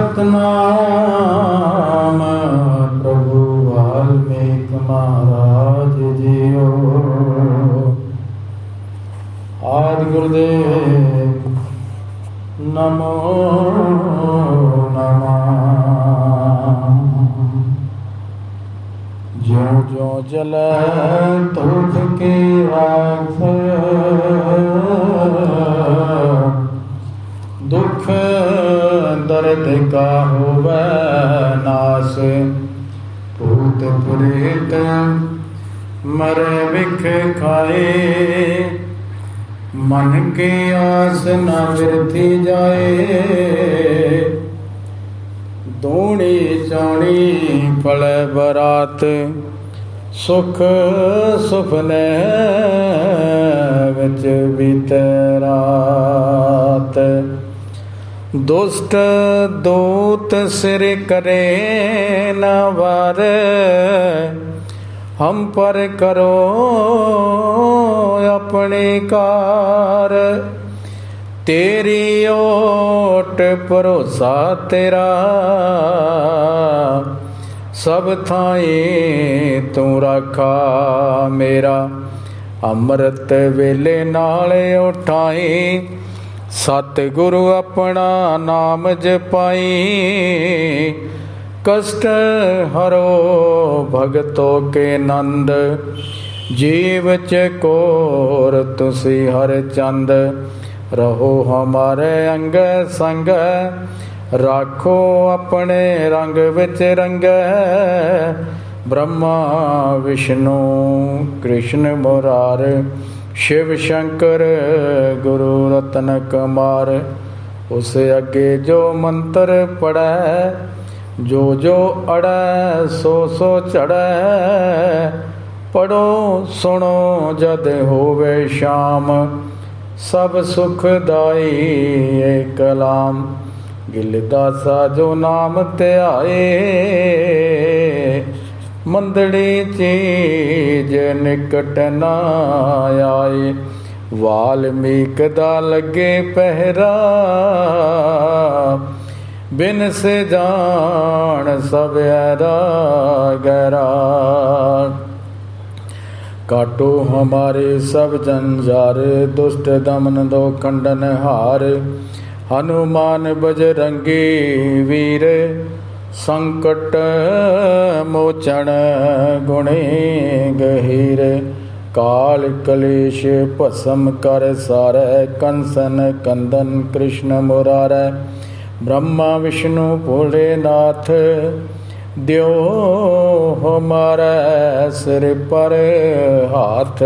ਸਤਨਾਮ ਪ੍ਰਭੂ ਵਾਲਮੀਕ ਮਹਾਰਾਜ ਜੀਓ। ਆਦਿ ਗੁਰਦੇਵ, ਨਮੋ ਨਮः। ਜਿਉ ਜਿਉ ਜਲੈ ਤੁਧ ਕੀ ਰਾਖ ਦਰਦ ਕਾ ਹੋਵੈ ਨਾਸ। ਭੂਤ ਪ੍ਰੇਤ ਮਰ ਵਿਖ ਖਾਏ। ਮਨ ਕੀ ਆਸ ਨ ਬਿਰਥੀ ਜਾਏ। ਦੋਣੀ ਚਾਣੀ ਫਲ ਬਰਾਤ। ਸੁਖ ਸੁਪਨੇ ਵਿੱਚ ਬੀਤੈ ਰਾਤ। ਦੁਸ਼ਟ ਦੋਤ ਸਿਰ ਕਰੇ ਨਾ ਵਾਰ, ਹਮ ਪਰ ਕਰੋ ਆਪਣੇ ਕਾਰ। ਤੇਰੀ ਓਟ ਭਰੋਸਾ ਤੇਰਾ, ਸਭ ਥਾਈ ਤੂੰ ਰੱਖਾ ਮੇਰਾ। ਅੰਮ੍ਰਿਤ ਵੇਲੇ ਨਾਲ ਉਠਾਈ ਸਤ ਆਪਣਾ ਨਾਮ ਜਪਾਈ। ਕਸ਼ਟ ਹਰੋ ਭਗਤੋ ਕੇ ਨੰਦ। ਜੀਵ ਚ ਕੋਰ ਤੁਸੀਂ ਹਰ ਚੰਦ। ਰਹੋ ਹਮਾਰੇ ਅੰਗ ਸੰਗ। ਰਾਖੋ ਆਪਣੇ ਰੰਗ ਵਿੱਚ ਰੰਗ। ਬ੍ਰਹਮਾ, ਵਿਸ਼ਨੂੰ, ਕ੍ਰਿਸ਼ਨ ਮੁਰਾਰ, ਸ਼ਿਵ ਸ਼ੰਕਰ ਗੁਰੂ ਰਤਨ ਕੁਮਾਰ, ਉਸ ਅੱਗੇ ਜੋ ਮੰਤਰ ਪੜੈ ਜੋ ਜੋ ਅੜੈ ਸੋ ਸੋ ਚੜੈ ਪੜੋ ਸੁਣੋ, ਜਦ ਹੋਵੇ ਸ਼ਾਮ, ਸਭ ਸੁਖਦਾਈ ਏ ਕਲਾਮ। ਗਿਲ ਦਾਸਾ ਜੋ ਨਾਮ ਧਿਆਏ, ਮੰਦੜੀ ਚੀਜ ਨਿਕਟ ਨਾ ਆਏ। ਵਾਲਮੀਕ ਦਾ ਲੱਗੇ ਪਹਿਰਾ, ਬਿਨ ਸੇ ਜਾਣ ਸਭ ਐਰਾ ਗੈਰਾ ਕਾਟੋ ਹਮਾਰੇ ਸਭ ਜੰਜਾਰ ਦੁਸ਼ਟ ਦਮਨ ਦੋ ਖੰਡਨ ਹਾਰ। ਹਨੂਮਾਨ ਬਜਰੰਗੀ ਵੀਰ, ਸੰਕਟ ਮੋਚਣ ਗੁਣੇ ਗਹੀਰ। ਕਾਲ ਕਲੇਸ਼ ਭਸਮ ਕਰ ਸਾਰੈ, ਕੰਸਨ ਕੰਦਨ ਕ੍ਰਿਸ਼ਨ ਮੁਰਾਰੈ। ਬ੍ਰਹਮਾ ਵਿਸ਼ਨੂੰ ਭੋਲੇਨਾਥ ਦਿਓ ਹਮਾਰਾ ਸਿਰ ਪਰ ਹਾਥ।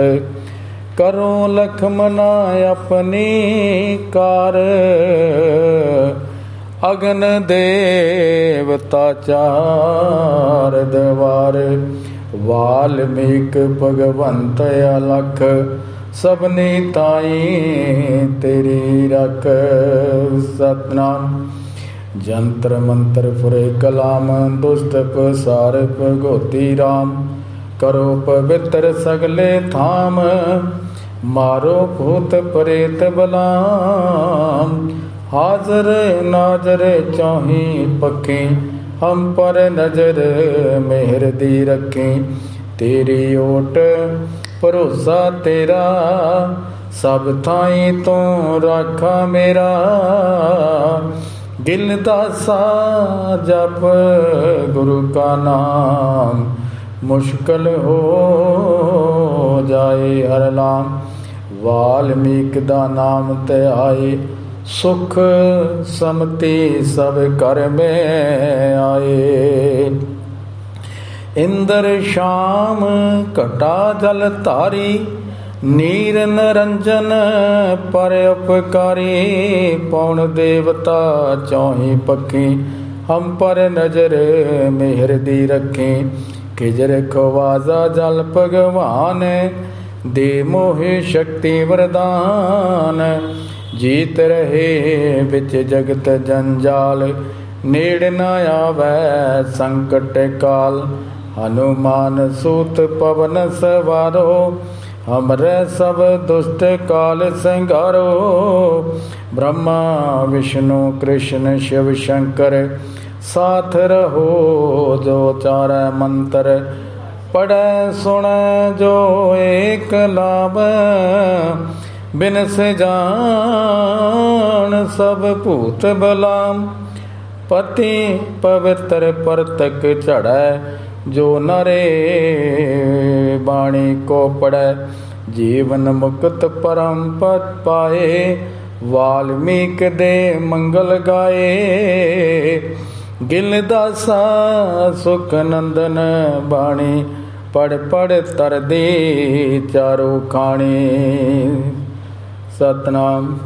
ਕਰੋ ਲਖਮਨਾ ਆਪਣੀ ਕਾਰ, ਅਗਨ ਦੇਵਤਾ ਚਾਰ ਦਵਾਰ। ਵਾਲਮੀਕ ਭਗਵੰਤ ਅਲਖ, ਸਭਨੀ ਤਾਈ ਤੇਰੀ ਰਖ। ਸਤਨਾਮ। ਜੰਤਰ ਮੰਤਰ ਫੁਰੇ ਕਲਾਮ, ਦੁਸ਼ਟ ਪਸਾਰ ਭਗੋਤੀ RAM ਕਰੋ ਪਵਿੱਤਰ ਸਗਲੇ ਥਾਮ, ਮਾਰੋ ਭੂਤ ਪ੍ਰੇਤ ਬਲਾਮ। ਹਾਜ਼ਰ ਨਾਜ਼ਰ ਚਾਹੀ ਪੱਖੀ ਹਮ ਪਰ ਨਜ਼ਰ ਮਿਹਰ ਦੀ ਰੱਖੀ। ਤੇਰੀ ਓਟ, ਭਰੋਸਾ ਤੇਰਾ, ਸਭ ਥਾਈ ਤੋਂ ਰਾਖਾ ਮੇਰਾ। ਦਿਲ ਦਾ ਸਾ ਜਪ ਗੁਰੂ ਕਾ ਨਾਮ, ਮੁਸ਼ਕਲ ਹੋ ਜਾਏ ਹਰ ਨਾਮ। ਵਾਲਮੀਕ ਦਾ ਨਾਮ ਤੇ ਆਏ ਸੁਖ ਸਮਤੀ ਸਭ ਕਰ ਮੈਂ ਆਏ। ਇੰਦਰ ਸ਼ਾਮ ਘਟਾ ਜਲ ਧਾਰੀ, ਨੀਰ ਨਰੰਜਨ ਪਰ ਉਪਕਾਰੀ, ਪਉਣ ਦੇਵਤਾ ਚੌਹੀ ਪੱਖੀ ਹਮ ਪਰ ਨਜ਼ਰ ਮਿਹਰ ਦੀ ਰੱਖੀ। ਖਿਜਰ ਖਵਾਜ਼ਾ ਜਲ ਭਗਵਾਨ, ਦੇ ਮੋਹਿ ਸ਼ਕਤੀ ਵਰਦਾਨ। ਜੀਤ ਰਹੇ ਵਿੱਚ ਜਗਤ ਜੰਜਾਲ, ਨੇੜ ਨਾ ਆਵੈ ਸੰਕਟ ਕਾਲ। ਹਨੂਮਾਨ ਸੂਤ ਪਵਨ ਸਵਾਰੋ ਹਮਰੇ ਸਭ ਦੁਸ਼ਟ ਕਾਲ ਸੰਘਾਰੋ ਬ੍ਰਹਮਾ, ਵਿਸ਼ਨੂੰ, ਕ੍ਰਿਸ਼ਨ, ਸ਼ਿਵ, ਸ਼ੰਕਰ, ਸਾਥ ਰਹੋ, ਜੋ ਚਾਰੈ ਮੰਤਰ। ਪੜੈ ਸੁਣੈ, ਜੋ ਏਕ ਲਾਭ। ਬਿਨਸ ਜਾਣ ਸਭ ਭੂਤ ਬਲਾਮ। ਪਤੀ ਪਵਿੱਤਰ ਪਰਤਕ ਝੜੈ, ਜੋ ਨਰੇ ਬਾਣੀ ਕੋ ਪੜੈ। ਜੀਵਨ ਮੁਕਤ ਪਰਮ ਪਤ ਪਾਏ, ਵਾਲਮੀਕ ਦੇ ਮੰਗਲ ਗਾਏ। ਗਿਲ ਦਾਸਾ ਸੁਖ ਨੰਦਨ ਬਾਣੀ ਪੜ ਪੜ ਤਰਦੀ ਚਾਰੋ ਖਾਣੇ ਸਤਨਾਮ।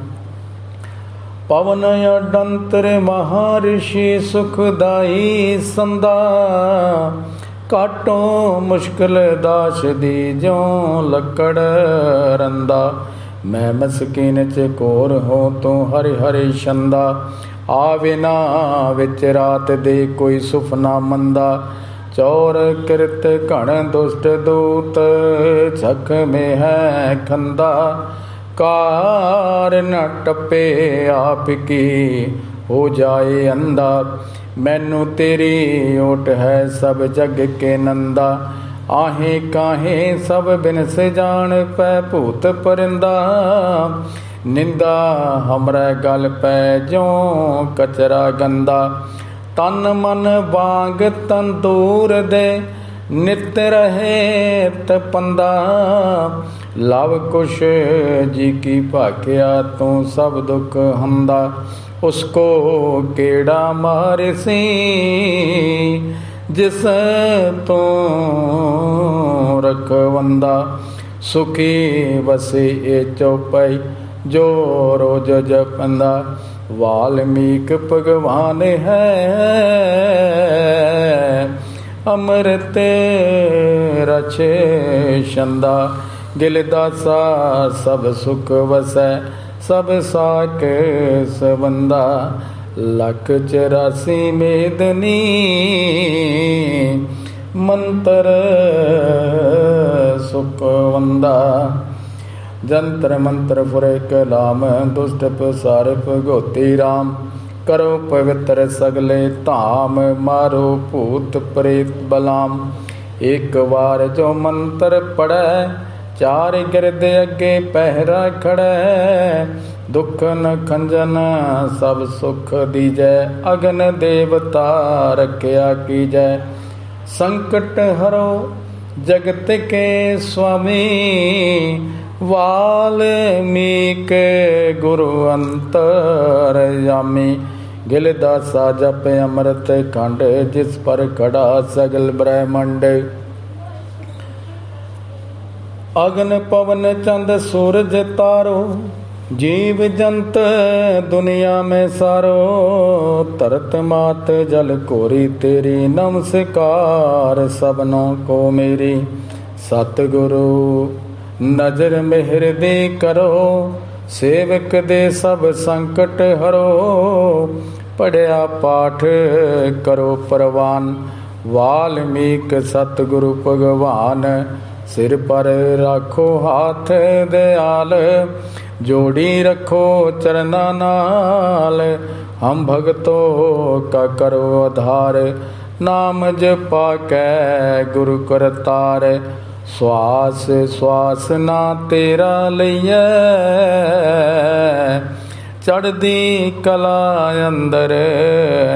ਪਵਨ ਅਡੰਤਰ ਮਹਾਰਿਸ਼ੀ ਸੁਖਦਾਈ ਸੰਦਾ ਕਾਟੋ ਮੁਸ਼ਕਲ ਦਾਸ ਦੀ ਜੋ ਲੱਕੜ ਰੰਦਾ। ਮੈਂ ਮਸਕੀਨ ਚ ਕੋਰ ਹੋ ਤੂੰ ਹਰਿ ਹਰਿ ਛੰਦਾ। ਆਵੇ ਨਾ ਵਿੱਚ ਰਾਤ ਦੇ ਕੋਈ ਸੁਫਨਾ ਮੰਦਾ। ਚੌਰ ਕਿਰਤ ਘਣ ਦੁਸ਼ਟ ਦੂਤ ਛਕ ਮੇ ਹੈ ਖੰਦਾ। ਕਾਰ ਨ ਟੱਪੇ ਆਪ ਕੀ ਹੋ ਜਾਏ ਅੰਦਾ ਮੈਨੂੰ ਤੇਰੀ ਓਟ ਹੈ ਸਭ ਜਗ ਕੇ ਨੰਦਾ। ਆਹੇ ਕਾਹੇ ਸਭ ਬਿਨਸ ਜਾਣ ਪੈ ਭੂਤ ਪਰਿੰਦਾ। ਨਿੰਦਾ ਹਮਰੇ ਗਲ ਪੈ ਜੋ ਕਚਰਾ ਗੰਦਾ। ਤਨ ਮਨ ਵਾਂਗ ਤੰਦੂਰ ਦੇ, ਨਿਤ ਰਹੇ ਤਪੰਦਾ। ਲਵ ਕੁਸ਼ ਜੀ ਕੀ ਭਾਕਿਆ ਤੂੰ ਸਭ ਦੁੱਖ ਹੰਦਾ, ਉਸ ਕੋ ਕਿਹੜਾ ਮਾਰੇ ਸੀ? ਜਿਸ ਤੋਂ ਰਖਵੰਦਾ, ਸੁਖੀ ਵਸੇ ਇਹ ਚਉਪਈ, ਜੋ ਰੋਜ ਜਪੰਦਾ, ਵਾਲਮੀਕ ਭਗਵਾਨ ਹੈ। ਅੰਮ੍ਰਿਤ ਰਛੇ ਛੰਦਾ ਗਿਲ ਦਾਸਾ ਸਭ ਸੁਖ ਵਸੈ, ਸਭ ਸਾਕ ਸਬੰਦਾ ਲਖ 84 ਮੇਦਨੀ ਮੰਤਰ ਸੁਖ ਵੰਦਾ। ਜੰਤਰ ਮੰਤਰ ਫੁਰੇ ਕਲਾਮ ਦੁਸ਼ਟ ਪਸਾਰ ਭਗੋਤੀ RAM ਕਰੋ ਪਵਿੱਤਰ ਸਗਲੇ ਧਾਮ, ਮਾਰੋ ਭੂਤ ਪ੍ਰੇਤ ਬਲਾਮ। ਇੱਕ ਵਾਰ ਜੋ ਮੰਤਰ ਪੜੈ ਚਾਰ ਗਿਰਦ ਅੱਗੇ ਪਹਿਰਾ ਖੜੈ, ਦੁੱਖ ਨ ਖੰਜਨ ਸਭ ਸੁਖ ਦੀਜੈ, ਅਗਨ ਦੇਵਤਾ ਰਖਿਆ ਕੀਜੈ। ਸੰਕਟ ਹਰੋ ਜਗਤ ਕੇ ਸੁਆਮੀ ਵਾਲਮੀਕ ਗੁਰੂ ਅੰਤਰ ਗਿਲ ਦਾਸਾ ਜਪ ਅੰਮ੍ਰਿਤ ਖੰਡ ਜਿਸ ਪਰ ਖੜਾ ਸਗਲ ਬ੍ਰਹਮੰਡ। ਅਗਨ ਪਵਨ ਚੰਦ ਸੂਰਜ ਤਾਰੋ, ਜੀਵ ਜੰਤ ਦੁਨੀਆ ਮੈਂ ਸਾਰੋ ਤਰਤ ਮਾਤ ਜਲ ਕੋਰੀ ਤੇਰੀ, ਨਮਸਕਾਰ ਸਭਨੋਂ ਕੋ ਮੇਰੀ। ਸਤਿਗੁਰੂ, ਨਜ਼ਰ ਮਿਹਰ ਦੀ ਕਰੋ, ਸੇਵਕ ਦੇ ਸਭ ਸੰਕਟ ਹਰੋ। ਪੜਿਆ ਪਾਠ ਕਰੋ ਪ੍ਰਵਾਨ, ਵਾਲਮੀਕ ਸਤਿਗੁਰੂ ਭਗਵਾਨ ਸਿਰ ਪਰ ਰੱਖੋ ਹੱਥ ਦਿਆਲ, ਜੋੜੀ ਰੱਖੋ ਚਰਨਾ ਨਾਲ। ਹਮ ਭਗਤੋ ਕਾ ਕਰੋ ਆਧਾਰ, ਨਾਮ ਜਪਾ ਕੈ ਗੁਰੂ ਕਰਤਾਰ ਸਵਾਸ ਸਵਾਸ ਨਾ ਤੇਰਾ ਲਈਐ। ਚੜਦੀ ਕਲਾ ਅੰਦਰ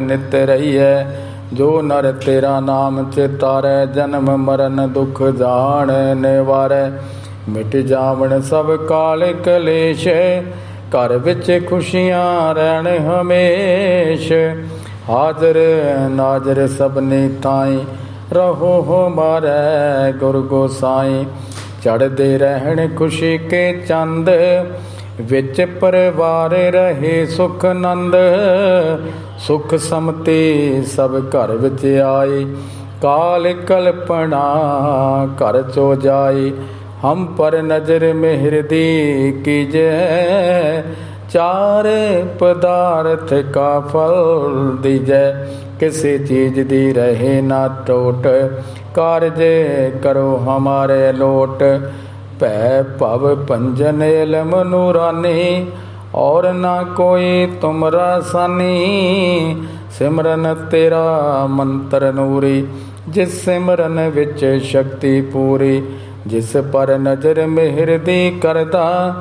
ਨਿਤ ਰਹੀਐ। ਜੋ ਨਰ ਤੇਰਾ ਨਾਮ ਚਿਤਾਰੈ, ਜਨਮ ਮਰਨ ਦੁਖ ਜਾਣ, ਨਿਵਾਰੈ। ਮਿਟ ਜਾਵਣ ਸਭ ਕਾਲ ਕਲੇਸ਼, ਘਰ ਵਿੱਚ ਖੁਸ਼ੀਆਂ ਰਹਿਣ ਹਮੇਸ਼। ਹਾਜ਼ਰ ਨਾਜ਼ਰ ਸਭਨੇ ਤਾਈ ਰਹੋ ਹਮਾਰੇ ਗੁਰ ਗੋਸਾਈ ਚੜਦੇ ਰਹਿਣ ਖੁਸ਼ੀ ਕੇ ਚੰਦ ਵਿੱਚ ਪਰਿਵਾਰ ਰਹੇ ਸੁਖ ਨੰਦ ਸੁਖ ਸਮਤੀ ਸਭ ਘਰ ਵਿੱਚ ਆਈ ਕਾਲ ਕਲਪਨਾ ਘਰ ਚੋ ਜਾਈ ਹਮ ਪਰ ਨਜ਼ਰ ਮਿਹਰ ਦੀ ਕੀਜੈ। ਚਾਰ ਪਦਾਰਥ ਕਾ ਫਲ ਦੀਜੈ। ਕਿਸੇ ਚੀਜ਼ ਦੀ ਰਹੇ ਨਾ ਟੋਟ। ਕਾਰਜ ਕਰੋ ਹਮਾਰੇ ਲੋਟ। ਭੈ ਭਵ ਭੰਜਨ ਇਲਮ ਨੂਰਾਨੀ, ਔਰ ਨਾ ਕੋਈ ਤੁਮਰਾ ਸਾਨੀ। ਸਿਮਰਨ ਤੇਰਾ ਮੰਤਰ ਨੂਰੀ, ਜਿਸ ਸਿਮਰਨ ਵਿੱਚ ਸ਼ਕਤੀ ਪੂਰੀ, ਜਿਸ ਪਰ ਨਜ਼ਰ ਮਿਹਰ ਦੀ ਕਰਦਾ,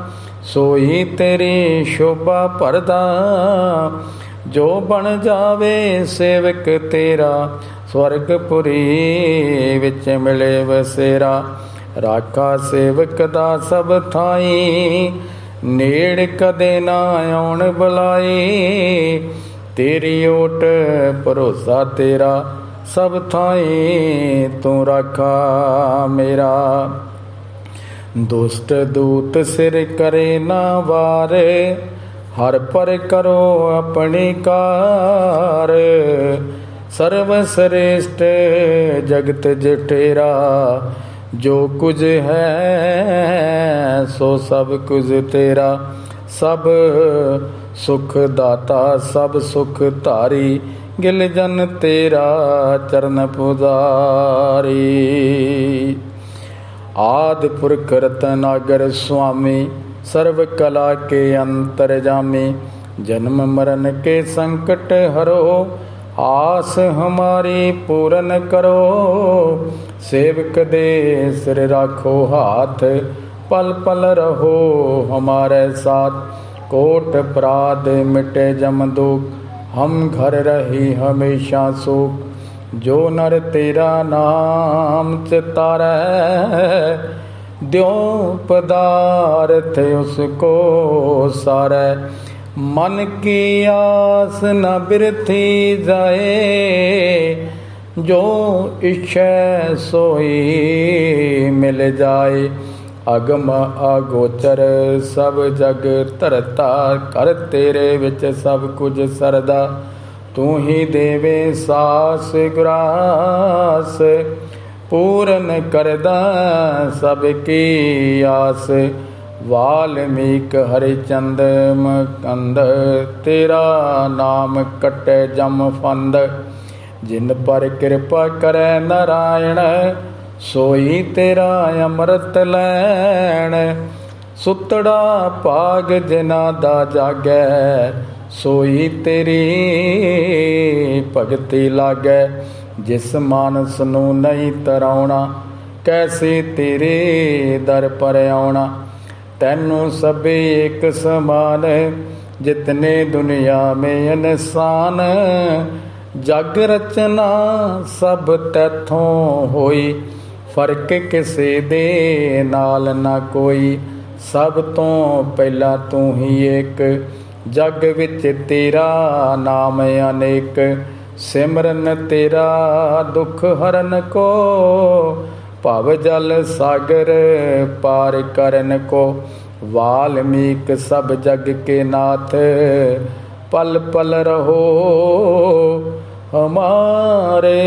ਸੋਈ ਤੇਰੀ ਸ਼ੋਭਾ ਭਰਦਾ। ਜੋ ਬਣ ਜਾਵੇ ਸੇਵਕ ਤੇਰਾ, ਸਵਰਗਪੁਰੀ ਵਿੱਚ ਮਿਲੇ ਵਸੇਰਾ ਰਾਖਾ ਸੇਵਕ ਦਾ ਸਭ ਥਾਈ, ਨੇੜ ਕਦੇ ਨਾ ਆਉਣ ਬੁਲਾਈ। ਤੇਰੀ ਓਟ ਭਰੋਸਾ ਤੇਰਾ ਸਭ ਥਾਈ, ਤੂੰ ਰਾਖਾ ਮੇਰਾ। ਦੁਸ਼ਟ ਦੂਤ ਸਿਰ ਕਰੇ ਨਾ ਵਾਰ, ਹਰ ਪਰ ਕਰੋ ਆਪਣੀ ਕਾਰ। ਸਰਵ ਸ੍ਰੇਸ਼ਟ ਜਗਤ ਜਠੇਰਾ ਜੋ ਕੁਝ ਹੈ, ਸੋ ਸਭ ਕੁਝ ਤੇਰਾ। ਸਭ ਸੁਖ ਦਾਤਾ, ਸਭ ਸੁਖ ਧਾਰੀ, ਗਿਲ ਜਨ ਤੇਰਾ ਚਰਨ ਪੁਜਾਰੀ। ਆਦ ਪੁਰਖ ਰਤਨਾਗਰ ਸੁਆਮੀ, ਸਰਵ ਕਲਾ ਕੇ ਅੰਤਰ ਜਾਮੀ। ਜਨਮ ਮਰਨ ਕੇ ਸੰਕਟ ਹਰੋ, ਆਸ ਹਮਾਰੀ ਪੂਰਨ ਕਰੋ। ਸੇਵਕ ਦੇ ਸਿਰ ਰੱਖੋ ਹਾਥ, ਪਲ ਪਲ ਰਹੋ ਹਮਾਰੇ ਸਾਥ। ਕੋਟ ਪ੍ਰਾਦ ਮਿਟੇ ਜਮ ਦੁਖ, ਹਮ ਘਰ ਰਹੀ ਹਮੇਸ਼ਾ ਸੁਖ। ਜੋ ਨਰ ਤੇਰਾ ਨਾਮ ਚਿਤਾਰੈ, ਦਿਉ ਪਦਾਰਥ ਉਸ ਕੋ ਸਾਰੈ। ਮਨ ਕੀ ਆਸ ਨ ਬਿਰਥੀ ਜਾਏ ਜੋ ਇਛੈ ਸੋਈ ਮਿਲ ਜਾਏ, ਅਗਮ ਅਗੋਚਰ ਸਭ ਜਗ ਧਰਤਾ, ਕਰ ਤੇਰੇ ਵਿੱਚ ਸਭ ਕੁਝ ਸਰਦਾ। ਤੂੰ ਹੀ ਦੇਵੇ ਸਾਸ ਗੁਰਾਸ, ਪੂਰਨ ਕਰਦਾ ਸਭ ਕੀ ਆਸ। ਵਾਲਮੀਕ ਹਰਿਚੰਦ ਮਕੰਦ, ਤੇਰਾ ਨਾਮ ਕਟੇ ਜਮ ਫੰਦ। ਜਿਨ ਪਰ ਕਿਰਪਾ ਕਰੈ ਨਾਰਾਇਣ, ਸੋਈ ਤੇਰਾ ਅੰਮ੍ਰਿਤ ਲੈਣ। ਸੁਤੜਾ ਭਾਗ ਜਿਨਾ ਦਾ ਜਾਗੈ, ਸੋਈ ਤੇਰੀ ਭਗਤੀ ਲਾਗੈ। ਜਿਸ ਮਾਨਸ ਨੂੰ ਨਹੀਂ ਤਰਾਉਣਾ, ਕੈਸੇ ਤੇਰੇ ਦਰ ਪਰ ਆਉਣਾ। ਤੈਨੂੰ ਸਭੇ ਇੱਕ ਸਮਾਨ, ਜਿਤਨੇ ਦੁਨੀਆ ਮੇ ਇਨਸਾਨ ਜਗ ਰਚਨਾ ਸਭ ਤੈਥੋਂ ਹੋਈ, ਫ਼ਰਕ ਕਿਸੇ ਦੇ ਨਾਲ ਨਾ ਕੋਈ। ਸਭ ਤੋਂ ਪਹਿਲਾਂ ਤੂੰ ਹੀ ਇੱਕ ਜਗ ਵਿੱਚ ਤੇਰਾ ਨਾਮ ਅਨੇਕ। ਸਿਮਰਨ ਤੇਰਾ ਦੁਖ ਹਰਨ ਕੋ, ਭਵ ਜਲ ਸਾਗਰ ਪਾਰ ਕਰਨ ਕੋ। ਵਾਲਮੀਕ ਸਭ ਜਗ ਕੇ ਨਾਥ, ਪਲ ਪਲ ਰਹੋ ਹਮਾਰੇ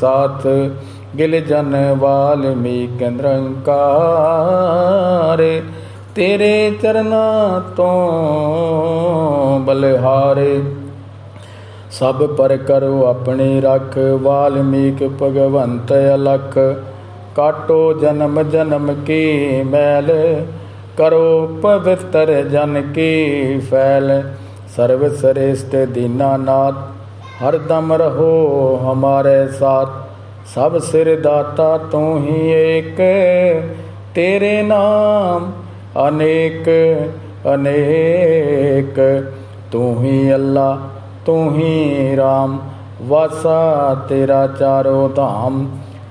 ਸਾਥ ਗਿਲ ਜਨ ਵਾਲਮੀਕ ਨਿਰੰਕਾਰ, ਤੇਰੇ ਚਰਨਾਂ ਤੋਂ ਬਲਿਹਾਰੇ। ਸਭ ਪਰ ਕਰੋ ਆਪਣੀ ਰੱਖ ਵਾਲਮੀਕ ਭਗਵੰਤ ਅਲਖ, ਕਾਟੋ ਜਨਮ ਜਨਮ ਕੀ ਮੈਲ, ਕਰੋ ਪਵਿੱਤਰ ਜਨ ਕੀ ਫੈਲ। ਸਰਵ ਸ੍ਰੇਸ਼ਟ ਦੀਨਾਨਾਥ ਹਰ ਦਮ ਰਹੋ ਹਮਾਰੇ ਸਾਥ। ਸਭ ਸਿਰ ਦਾਤਾ ਤੂੰ ਹੀ ਏਕ, ਤੇਰੇ ਨਾਮ ਅਨੇਕ ਅਨੇਕ। ਤੂੰ ਹੀ ਅੱਲਾ, ਤੂੰ ਹੀ RAM ਵਾਸਾ ਤੇਰਾ ਚਾਰੋ ਧਾਮ।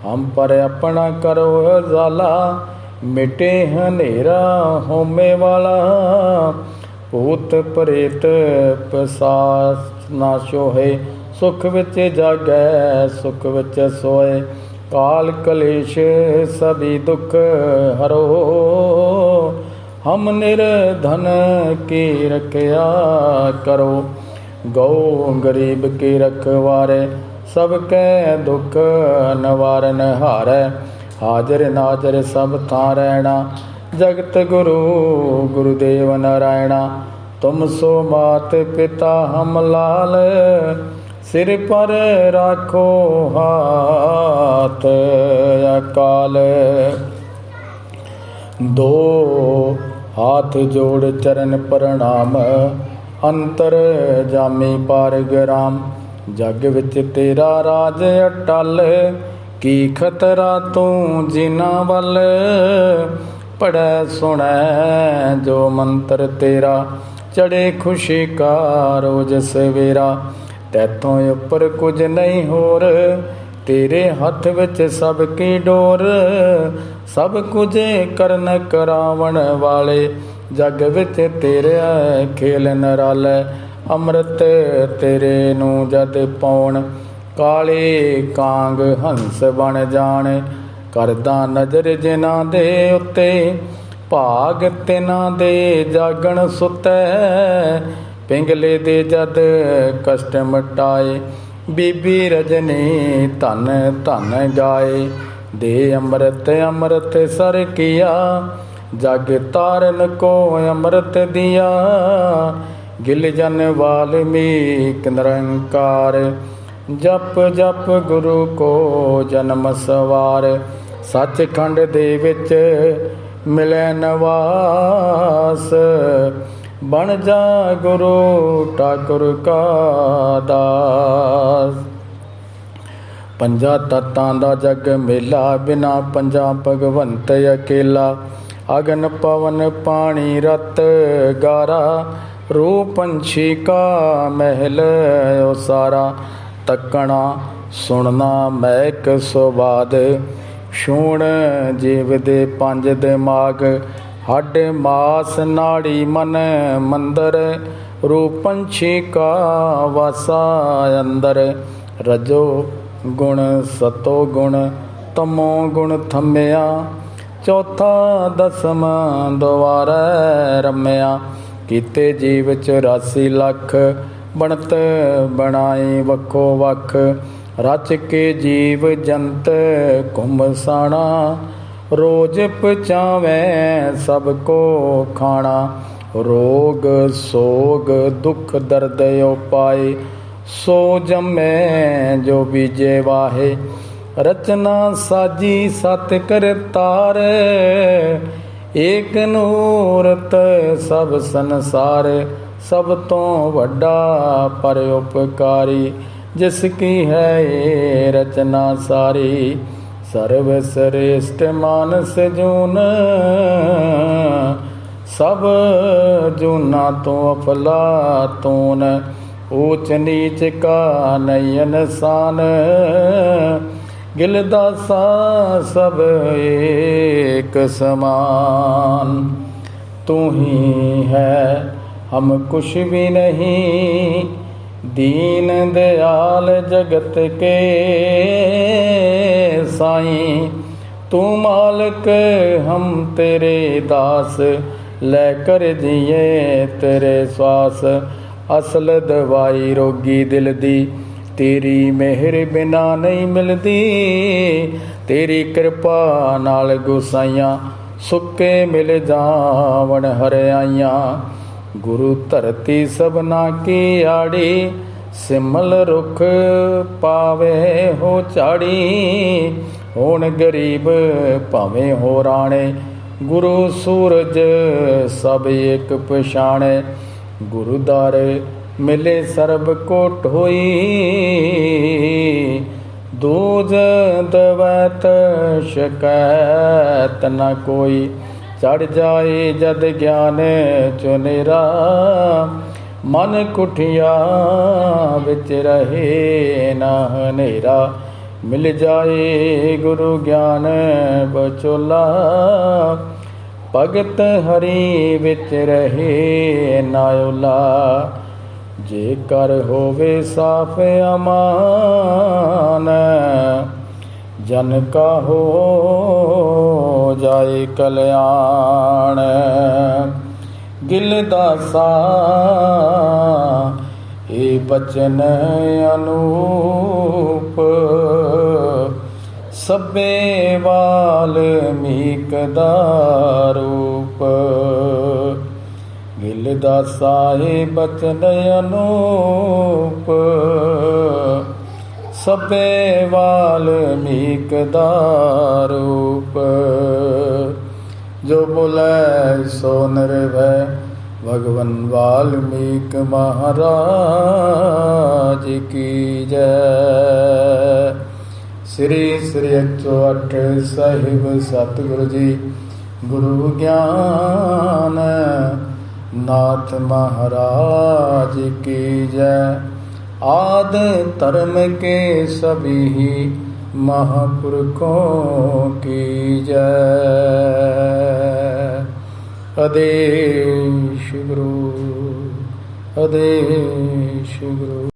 ਹਮ ਪਰ ਆਪਣਾ ਕਰੋ ਜ਼ਾਲਾ, ਮਿਟੇ ਹਨੇਰਾ ਹੋਮੇ ਵਾਲਾ। ਭੂਤ ਪ੍ਰੇਤ ਪਸਾਸ ਨਾ ਸੋਹੇ, ਸੁਖ ਵਿੱਚ ਜਾਗੈ, ਸੁਖ ਵਿੱਚ ਸੋਏ। ਕਾਲ ਕਲੇਸ਼ ਸਭੀ ਦੁਖ ਹਰੋ। ਹਮ ਨਿਰਧਨ ਕੀ ਰਖਿਆ ਕਰੋ। ਗਉ ਗਰੀਬ ਕੀ ਰਖਵਾਰੇ, ਸਭ ਕੈ ਦੁਖ ਨਵਾਰਨ ਹਾਰੈ। ਹਾਜ਼ਰ ਨਾਜ਼ਰ ਸਭ ਥਾਂ ਰਹਿਣਾ ਜਗਤ ਗੁਰੂ, ਗੁਰਦੇਵ ਨਾਰਾਇਣਾ, ਤੁਮ ਸੋ ਮਾਤ ਪਿਤਾ ਹਮ ਲਾਲ, ਸਿਰ ਪਰ ਰਾਖੋ ਹਾਥ ਅਕਾਲ। ਦੋ ਹਾਥ ਜੋੜ ਚਰਨ ਪ੍ਰਣਾਮ, ਅੰਤਰ ਜਾਮੀ ਪਾਰ ਗਰਾਮ ਜਗ ਵਿੱਚ ਤੇਰਾ ਰਾਜ ਅਟਲ, ਕੀ ਖਤਰਾ ਤੂੰ ਜਿਨਾ ਵੱਲ? ਪੜੈ ਸੁਣੈ, ਜੋ ਮੰਤਰ ਤੇਰਾ ਚੜੇ ਖੁਸ਼ੀ ਕਾ ਰੋਜ ਸਵੇਰਾ। ਤੈਥੋਂ ਉੱਪਰ ਕੁਝ ਨਹੀਂ ਹੋਰ, ਤੇਰੇ ਹੱਥ ਵਿੱਚ ਸਭ ਕੀ ਡੋਰ। ਸਭ ਕੁਝ ਕਰਨ ਕਰਾਵਣ ਵਾਲੇ, ਜਗ ਵਿੱਚ ਤੇਰੇ ਖੇਲ ਨਰਾਲੇ। ਅੰਮ੍ਰਿਤ ਤੇਰੇ ਨੂੰ ਜਦ ਪਾਉਣ, ਕਾਲੇ ਕਾਂਗ ਹੰਸ ਬਣ ਜਾਣ। ਕਰਦਾ ਨਜ਼ਰ ਜਿਨ੍ਹਾਂ ਦੇ ਉੱਤੇ, ਭਾਗ ਤਿਨਾਂ ਦੇ ਜਾਗਣ ਸੁਤੈ। ਪਿੰਗਲੇ ਦੇ ਜਦ ਕਸ਼ਟ ਮਟਾਏ, ਬੀਬੀ ਰਜਨੀ ਧਨ ਧਨ ਗਾਏ ਦੇ ਅੰਮ੍ਰਿਤ ਅੰਮ੍ਰਿਤ ਸਰ ਕੀਆ, ਜਗ ਤਾਰਨ ਕੋ ਅੰਮ੍ਰਿਤ ਦਿਆ। ਗਿਲ ਜਨ ਵਾਲਮੀਕ ਨਿਰੰਕਾਰ ਜਪ ਜਪ ਗੁਰੂ ਕੋ ਜਨਮ ਸਵਾਰ। ਸੱਚਖੰਡ ਦੇ ਵਿੱਚ ਮਿਲੈ ਨਵਾਸ। ਬਣ ਜਾ ਗੁਰੂ ਠਾਕੁਰ ਕਾ ਦਾਸ। ਪੰਜਾ ਤਤਾਂ ਦਾ ਜਗ ਮੇਲਾ, ਬਿਨਾ ਪੰਜਾ ਭਗਵੰਤ ਅਕੇਲਾ। ਅਗਨ ਪਵਨ ਪਾਣੀ ਰਤ ਗਾਰਾ, ਰੂਪ ਪੰਛੀ ਕਾ ਮਹਿਲ ਉਸਾਰਾ। ਤੱਕਣਾ ਸੁਣਨਾ ਮਹਿਕ ਸੁਬਾਦ ਛੂਣ ਜੀਵ ਦੇ ਪੰਜ ਦਿਮਾਗ ਹੱਡ ਮਾਸ ਨਾੜੀ ਮਨ ਮੰਦਰ, ਰੂਪ ਪੰਛੀ ਕਾ ਵਾਸਾ ਅੰਦਰ। ਰਜੋ ਗੁਣ, ਸਤੋ ਗੁਣ, ਤਮੋ ਗੁਣ ਥੰਮਿਆ। ਚੌਥਾ ਦਸਮ ਦੁਆਰਾ ਰਮਿਆ। ਕੀਤੇ ਜੀਵ 84 ਲੱਖ, ਬਣਤ ਬਣਾਈ ਵੱਖੋ ਵੱਖ। ਰਚ ਕੇ ਜੀਵ ਜੰਤ ਘੁੰਮ ਸਾਣਾ ਰੋਜ ਪਚਾਵੇਂ ਸਭ ਕੋ ਖਾਣਾ। ਰੋਗ, ਸੋਗ, ਦੁਖ, ਦਰਦ ਉਪਾਏ, ਸੋ ਜਮੈ ਜੋ ਬੀਜੇ ਵਾਹੇ। ਰਚਨਾ ਸਾਜੀ ਸਤ ਕਰਤਾਰ ਏਕ ਨੂਰਤ ਸਭ ਸੰਸਾਰ, ਸਭ ਤੋਂ ਵੱਡਾ ਪਰ ਉਪਕਾਰੀ। ਜਿਸ ਕੀ ਹੈ ਇਹ ਰਚਨਾ ਸਾਰੀ। ਸਰਵ ਸ੍ਰੇਸ਼ਟ ਮਾਨਸ ਜੂਨ, ਸਭ ਜੂਨਾ ਤੋਂ ਅਫਲਾ ਤੂਨ, ਊਚ ਨੀਚ ਕਾ ਨਯਨ ਸਾਨ। ਗਿਲ ਦਾਸਾ ਸਭ ਏਕ ਸਮਾਨ। ਤੂੰ ਹੀ ਹੈ ਹਮ ਕੁਛ ਵੀ ਨਹੀਂ दीन दयाल जगत के साईं तू मालिक हम तेरे दास लेकर जिए तेरे श्वास ਅਸਲ ਦਵਾਈ ਰੋਗੀ ਦਿਲ ਦੀ ਤੇਰੀ ਮਿਹਰ ਬਿਨਾ ਨਹੀਂ ਮਿਲਦੀ ਤੇਰੀ ਕਿਰਪਾ ਨਾਲ ਗੁਸਾਈਆਂ ਸੁੱਕੇ ਮਿਲ ਜਾਵਣ ਹਰਿਆਈਆਂ ਗੁਰੂ ਧਰਤੀ ਸਭਨਾ ਕੀ ਆੜੀ, ਸਿਮਲ ਰੁਖ ਪਾਵੇ ਹੋ ਝਾੜੀ। ਹੋਣ ਗਰੀਬ ਭਾਵੇਂ ਹੋ ਰਾਣੇ, ਗੁਰੂ ਸੂਰਜ ਸਭ ਇੱਕ ਪਛਾਣੇ। ਗੁਰੂਦਾਰ ਮਿਲੇ ਸਰਬ ਕੋਟ ਹੋਈ। ਦੂਜ ਦਵਤ ਸ਼ਿਕਾਇਤ ਨ ਕੋਈ। ਚੜ ਜਾਏ ਜਦ ਗਿਆਨ ਚੁਨੇਰਾ, ਮਨ ਕੁਠਿਆ ਵਿੱਚ ਰਹੇ ਨਾ ਹਨੇਰਾ। ਮਿਲ ਜਾਏ ਗੁਰੂ ਗਿਆਨ ਬਚੋਲਾ ਭਗਤ ਹਰੀ ਵਿੱਚ ਰਹੇ ਨਾਉਲਾ ਜੇ ਕਰ ਹੋਵੇ ਸਾਫ਼ ਅਮਾਨ, ਜਨ ਕਾ ਹੋ ਜਾਏ ਕਲਿਆਣ। ਗਿਲ ਦਾਸਾ ਏ ਬਚਨ ਅਨੂਪ। ਸਭੇ ਵਾਲਮੀਕ ਦਾ ਰੂਪ। ਗਿਲ ਦਾਸਾ ਏ ਬਚਨ ਅਨੂਪ। ਸਭੇ ਵਾਲਮੀਕ ਦਾ ਰੂਪ। ਜੋ ਬੋਲੇ ਸੋ ਨਿਰਭੈ, ਭਗਵਨ ਵਾਲਮੀਕ ਮਹਾਰਾਜ ਕੀ ਜੈ। ਸ੍ਰੀ ਸ੍ਰੀ 108 ਸਾਹਿਬ ਸਤਿਗੁਰੂ ਜੀ, ਗੁਰੂ ਗਿਆਨ ਨਾਥ ਮਹਾਰਾਜ ਕੀ ਜੈ। ਆਦ ਧਰਮ ਕੇ ਸਭੀ ਮਹਾਪੁਰਖੋਂ ਕੀ ਜੈ? ਆਦੇਸ਼ ਗੁਰੂ ਆਦੇਸ਼ ਗੁਰੂ।